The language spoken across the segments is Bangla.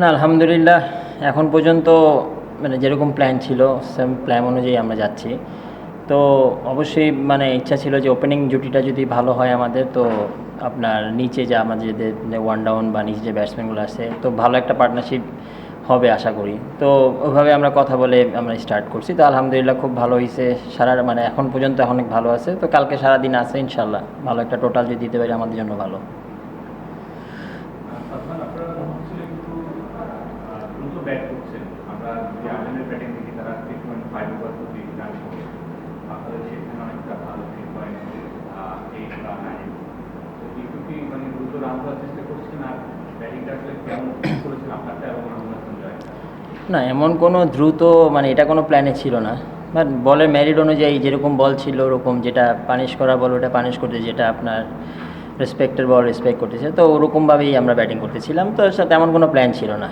না, আলহামদুলিল্লাহ, এখন পর্যন্ত মানে যেরকম প্ল্যান ছিল সেম প্ল্যান অনুযায়ী আমরা যাচ্ছি। তো অবশ্যই মানে ইচ্ছা ছিল যে ওপেনিং জুটিটা যদি ভালো হয় আমাদের, তো আপনার নিচে যে আমাদের যে ওয়ান ডাউন বা নিচে যে ব্যাটসম্যানগুলো আছে, তো ভালো একটা পার্টনারশিপ হবে আশা করি। তো ওইভাবে আমরা কথা বলে আমরা স্টার্ট করছি। তো আলহামদুলিল্লাহ খুব ভালো হয়েছে সারা মানে এখন পর্যন্ত অনেক ভালো আছে। তো কালকে সারাদিন আছে ইনশাল্লাহ ভালো একটা টোটাল যদি দিতে পারি, আমাদের জন্য ভালো সালমান আপনারা মনে হচ্ছিল একটু আহ, দ্রুত ব্যাট করছেন আমরা যদি আর্জেন্টের ব্যাটিং দেখি, তারা থ্রি পয়েন্ট ফাইভ ওভার প্রতি রান করে। আপনাদের সেখানে অনেকটা ভালো থ্রি পয়েন্ট এইট বা নাইন তো একটু কি মানে দ্রুত রান করার চেষ্টা করছেন আর ব্যাটিংটা আসলে কেমন করেছেন আপনারটা এবং আমরা না, এমন কোনো দ্রুত মানে এটা কোনো প্ল্যানে ছিল না। বাট বলের ম্যারিড অনুযায়ী যেরকম বল ছিল ওরকম যেটা পানিশ করা বল, ওটা পানিশ করতে যেটা আপনার রেসপেক্টের বল রেসপেক্ট করতেছে। তো ওরকমভাবেই আমরা ব্যাটিং করতেছিলাম। তো সাথে তেমন কোনো প্ল্যান ছিল না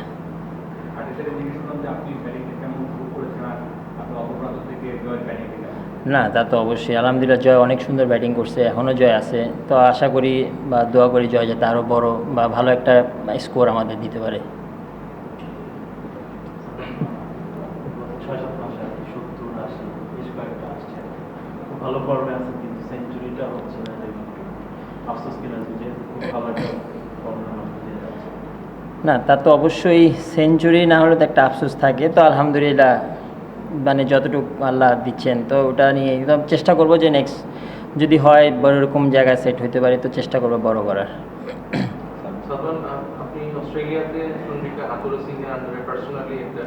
আর এছাড়া জিজ্ঞেস করলাম যে আপনি ব্যাটিংটা কেমন শুরু করেছেন আর আপনার অপরাধ থেকে জয়ের ব্যাটিংটা কেমন না তা তো অবশ্যই। আলহামদুলিল্লাহ জয় অনেক সুন্দর ব্যাটিং করছে এখনও জয় আছে। তো আশা করি বা দোয়া করি জয় যাতে আরও বড় বা ভালো একটা স্কোর আমাদের দিতে পারে। ভালো ফর্মে আছে কিন্তু সেঞ্চুরিটা হচ্ছে না এটা আফসোস কিনা যে ভালো একটা ফর্মের মধ্যে না তা তো অবশ্যই সেঞ্চুরি না হলে তো একটা আফসোস থাকে। তো আলহামদুলিল্লাহ মানে যতটুকু আল্লাহ দিচ্ছেন তো ওটা নিয়ে একদম চেষ্টা করব যে নেক্সট যদি হয় বড় এরকম জায়গায় সেট হতে পারে তো চেষ্টা করব বড় করার। আপনি অস্ট্রেলিয়াতে আন্ডারে পার্সোনালি একটা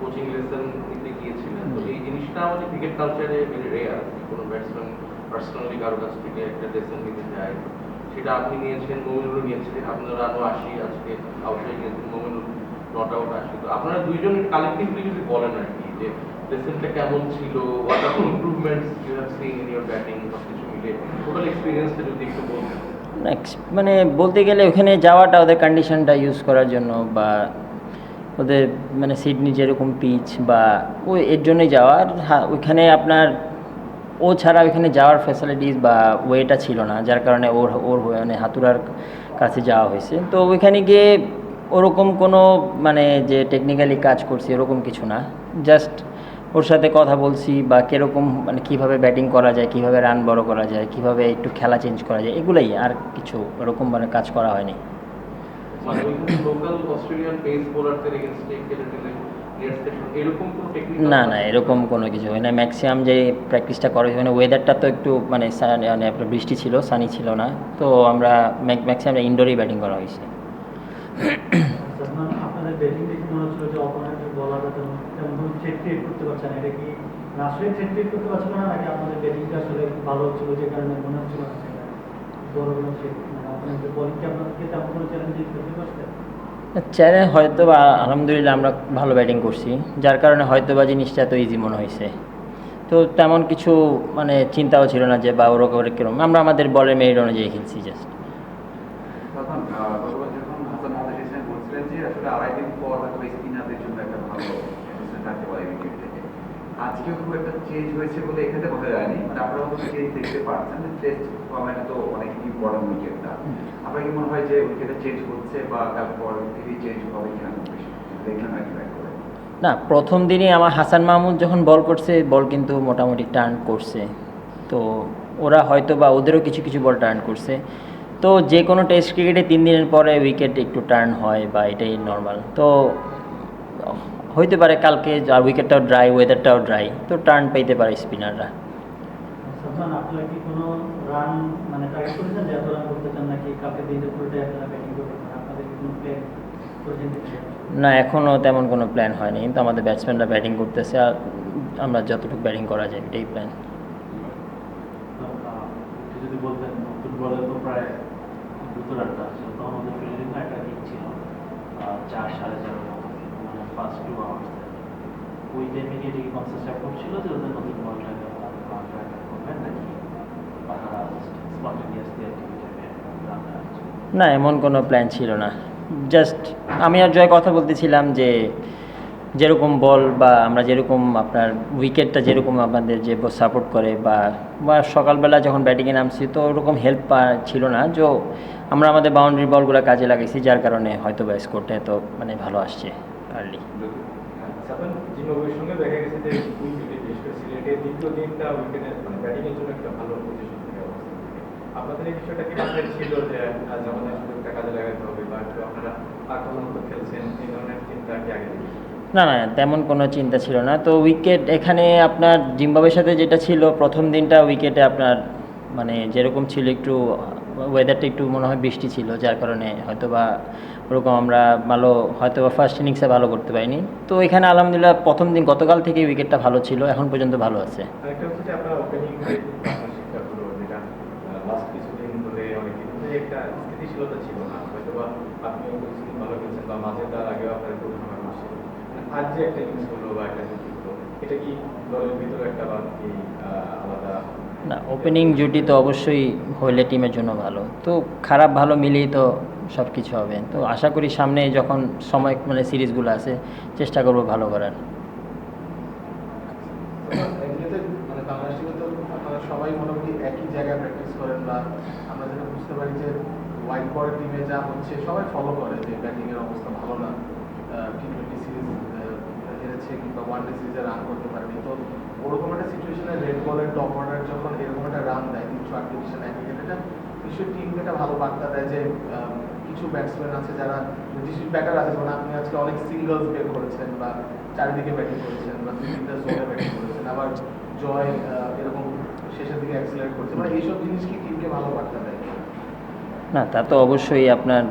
কোচিং লেসন নিতে গিয়েছিলেন। তো এই জিনিসটা আমাদের ক্রিকেট কালচারে ভেরি রেয়ার কোনো ব্যাটসম্যান পার্সোনালি কারও কাছ থেকে একটা লেসন নিতে যায়। সেটা আপনি নিয়েছেন আপনার আজকে মোমিনুল নট আউট তো আপনারা দুইজন কালেক্টিভলি যদি বলেন আর কি যে লেসনটা কেমন ছিল? What are improvements you have seen in your batting সব কিছু মিলে টোটাল যদি একটু বলতেন। মানে বলতে গেলে ওখানে যাওয়াটা ওদের কন্ডিশনটা ইউজ করার জন্য বা ওদের মানে সিডনি যেরকম পিচ বা ওই এর জন্যই যাওয়ার ওইখানে আপনার ও ছাড়া ওইখানে যাওয়ার ফ্যাসিলিটিস বা ওয়েটা ছিল না, যার কারণে ওর ওর মানে হাতুরার কাছে যাওয়া হয়েছে। তো ওইখানে গিয়ে ওরকম কোনো মানে যে টেকনিক্যালি কাজ করছি, ওরকম কিছু না। জাস্ট ওর সাথে কথা বলছি বা কীরকম মানে কীভাবে ব্যাটিং করা যায় কীভাবে রান বড় করা যায় কীভাবে একটু খেলা চেঞ্জ করা যায় এগুলাই আর কিছু ওরকম মানে কাজ করা হয়নি। মানে না না এরকম কোনো কিছু হয় না ম্যাক্সিমাম যে প্র্যাকটিসটা করে মানে ওয়েদারটা তো একটু মানে মানে আপনার বৃষ্টি ছিল সানি ছিল না তো আমরা ম্যাক্সিমাম ইনডোরেই ব্যাটিং করা হয়েছে সালমান আপনাদের ব্যাটিং দেখে মনে হচ্ছিল যে অপোনেন্টের বলাররা তেমন তেমন থ্রেট ক্রিয়েট করতে পারছে না এটা কি আসলে থ্রেট করতে পারছিল না? নাকি আপনাদের ব্যাটিংটা আসলে ভালো হচ্ছিল যে কারণে মনে হচ্ছিল না বড় কোনো threat, অপোনেন্টের আপনাদেরকে তেমন কোনো চ্যালেঞ্জ করতে চ্যালেঞ্জ হয়তো বা আলহামদুলিল্লাহ আমরা ভালো ব্যাটিং করছি। যার কারণে হয়তো বা জিনিসটা এত ইজি মনে হয়েছে। তো তেমন কিছু মানে চিন্তাও ছিল না যে বা ওরকম কীরকম আমরা আমাদের বলের মেরিট অনুযায়ী খেলছি জাস্ট তখন যখন হাসান মাহমুদ এসেছেন বলছিলেন যে আসলে আড়াই দিন পর হয়তো স্পিনারদের জন্য একটা ভালো position থাকতে পারে উইকেট থেকে আজকেও খুব একটা চেঞ্জ হয়েছে বলে এখানে বোঝা যায়নি মানে আপনারা হয়তো চেঞ্জ দেখতে পাচ্ছেন টেস্ট ফর্ম্যাটে তো অনেক ইম্পর্টেন্ট উইকেটটা আপনার কি মনে হয় যে উইকেটে চেঞ্জ হচ্ছে বা চেঞ্জ হবে কিনা নাকি না প্রথম দিনই আমার হাসান মাহমুদ যখন বল করছে বল কিন্তু মোটামুটি টার্ন করছে। তো ওরা হয়তো বা ওদেরও কিছু কিছু বল টার্ন করছে। তো যে কোনো টেস্ট ক্রিকেটে তিন দিনের পরে উইকেট একটু টার্ন হয় বা এটাই নর্মাল তো হইতে পারে কালকে আর উইকেটটাও ড্রাই ওয়েদারটাও ড্রাই তো টার্ন পাইতে পারে স্পিনাররা সালমান আপনারা কি কোনো রান মানে মানে? না এখনও তেমন কোনো প্ল্যান হয়নি কিন্তু আমাদের ব্যাটসম্যানরা ব্যাটিং করতেছে আর আমরা যতটুকু ব্যাটিং করা যায় এটাই প্ল্যান যদি বলতেন নতুন তো প্রায় দ্রুত রানটা তো আমাদের ফিল্ডিং একটা দিক ছিল চার সাড়ে চার ওই টাইমে কি এটা কি ছিল যে ওদের নতুন নাকি না, এমন কোনো প্ল্যান ছিল না। জাস্ট আমি আর জয় কথা বলতেছিলাম যে, যেরকম বল বা আমরা যেরকম আপনার উইকেটটা যেরকম আমাদের যে সাপোর্ট করে বা বা সকালবেলা যখন ব্যাটিংয়ে নামছি, তো ওরকম হেল্প ছিল না। যে, আমরা আমাদের বাউন্ডারি বলগুলো কাজে লাগাইছি, যার কারণে হয়তো বা স্কোরটা এত মানে ভালো আসছে। আর্লি সাধারণ জিম্বাবুয়ের সঙ্গে দেখা গেছে যে উইকেটে বিশেষ করে সিলেটের দ্বিতীয় দিনটা উইকেটে মানে ব্যাটিংয়ের জন্য একটা ভালো পজিশন থেকে অবস্থা আপনাদের এই বিষয়টা কি মাথায় ছিল যে আজ আমাদের সুযোগটা কাজে লাগাতে হবে বা একটু আপনারা আক্রমণাত্মক খেলছেন এই ধরনের চিন্তা কি আগে না না তেমন কোনো চিন্তা ছিল না। তো উইকেট এখানে আপনার জিম্বাবের সাথে যেটা ছিল প্রথম দিনটা উইকেটে আপনার মানে যেরকম ছিল একটু ওয়েদারটা একটু মনে হয় বৃষ্টি ছিল, যার কারণে হয়তো বা ওরকম আমরা ভালো হয়তো বা ফার্স্ট ইনিংসে ভালো করতে পারিনি। তো এখানে আলহামদুলিল্লাহ প্রথম দিন গতকাল থেকে উইকেটটা ভালো ছিল, এখন পর্যন্ত ভালো আছে। একটা স্থিতিশীলতা ছিল না হয়তো বা আপনিও কিছুদিন ভালো খেলছেন বা মাঝে তার আগেও আপনার একটু ভালো করছিল আজ যে একটা ইনিংস হলো বা একটা এটা কি দলের ভিতরে একটা আলাদা না ওপেনিং জুটি তো অবশ্যই হইলে টিমের জন্য ভালো। তো খারাপ ভালো মিলিয়ে তো সব কিছু হবে। তো আশা করি সামনে যখন সময় মানে সিরিজগুলো আছে, চেষ্টা করব ভালো করার। মানে সবাই মোটামুটি একই জায়গায় প্র্যাকটিস করেন বা আমরা যেটা বুঝতে পারি যে হোয়াইট বল টিমে যা হচ্ছে, সবাই ফলো করে যে ব্যাটিং এর অবস্থা ভালো না টি টোয়েন্টি সিরিজ হেরেছে কিংবা ওয়ান ডে সিরিজে রান করতে পারেনি। তো ওরকম একটা সিচুয়েশনে রেড বলের টপ অর্ডার যখন এরকম একটা রান দেয় তিনশো আটত্রিশ রান এক নিশ্চয়ই টিমকে একটা ভালো বার্তা দেয় যে কিছু ব্যাটসম্যান আছে যারা কিছু ব্যাটার আছে, যেমন আপনি আজকে অনেক সিঙ্গলস বের করেছেন বা চারিদিকে ব্যাটিং করেছেন বা তিনটা জোনে ব্যাটিং করেছেন, আবার জয় এরকম শেষের দিকে অ্যাক্সিলারেট করছে। মানে এইসব জিনিস কি টিমকে ভালো বার্তা দেয়? না, তা তো অবশ্যই আপনার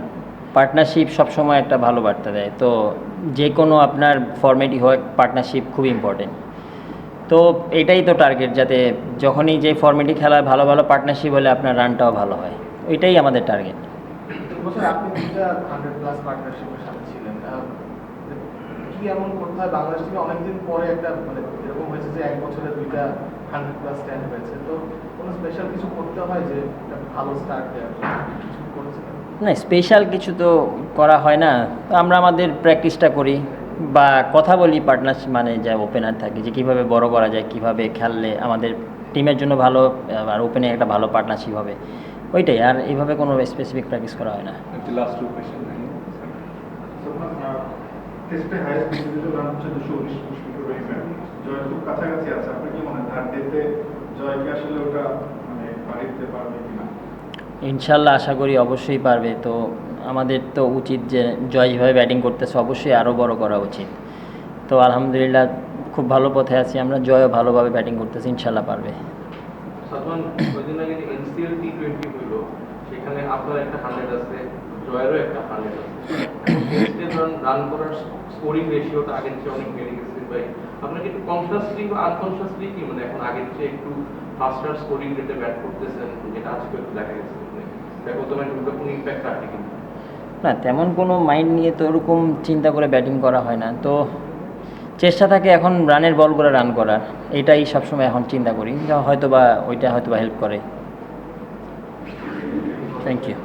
পার্টনারশিপ সবসময় একটা ভালো বার্তা দেয়। তো যে কোনো আপনার ফর্মেটই হোক পার্টনারশিপ খুব ইম্পর্টেন্ট তো এটাই তো টার্গেট যাতে যখনই যে ফর্মেটই খেলা ভালো ভালো পার্টনারশিপ হলে আপনার রানটাও ভালো হয়। ওইটাই আমাদের টার্গেট এমন করতে হয় বাংলাদেশ থেকে অনেকদিন পরে একটা মানে এরকম হয়েছে যে এক বছরে দুইটা হান্ড্রেড প্লাস স্ট্যান্ড হয়েছে? তো কোনো স্পেশাল কিছু করতে হয় যে ভালো স্টার্ট দেওয়ার জন্য? কিছু করেছিলেন না স্পেশাল কিছু তো করা হয় না। আমরা আমাদের প্র্যাকটিসটা করি বা কথা বলি পার্টনারশিপ মানে যা ওপেনার থাকে যে কীভাবে বড় করা যায় কীভাবে খেললে আমাদের টিমের জন্য ভালো আর ওপেনে একটা ভালো পার্টনারশিপ হবে। ওইটাই আর এইভাবে কোনো স্পেসিফিক প্র্যাকটিস করা হয় না। কাছাকাছি আছে আপনার কি মনে হয় জয়কে আসলে ওটা মানে দিতে পারবে কিনা? ইনশাল্লাহ আশা করি অবশ্যই পারবে। তো আমাদের তো উচিত যে জয় যেভাবে ব্যাটিং করতেছে, অবশ্যই আরও বড় করা উচিত। তো আলহামদুলিল্লাহ খুব ভালো পথে আছি, আমরা জয়ও ভালোভাবে ব্যাটিং করতেছি, ইনশাল্লাহ পারবে। আপনার একটু কনসিয়াসলি বা আনকনসিয়াসলি কি মানে এখন আগের চেয়ে একটু ফাস্টার স্কোরিং রেটে ব্যাট করতেছেন, যেটা আজকে একটু দেখা গেছে। কিন্তু না, তেমন কোনো মাইন্ড নিয়ে তো ওরকম চিন্তা করে ব্যাটিং করা হয় না। তো চেষ্টা থাকে এখন রানের বল করে রান করার। এটাই সবসময় এখন চিন্তা করি। যা হয়তো বা ওইটা হয়তো বা হেল্প করে। Thank you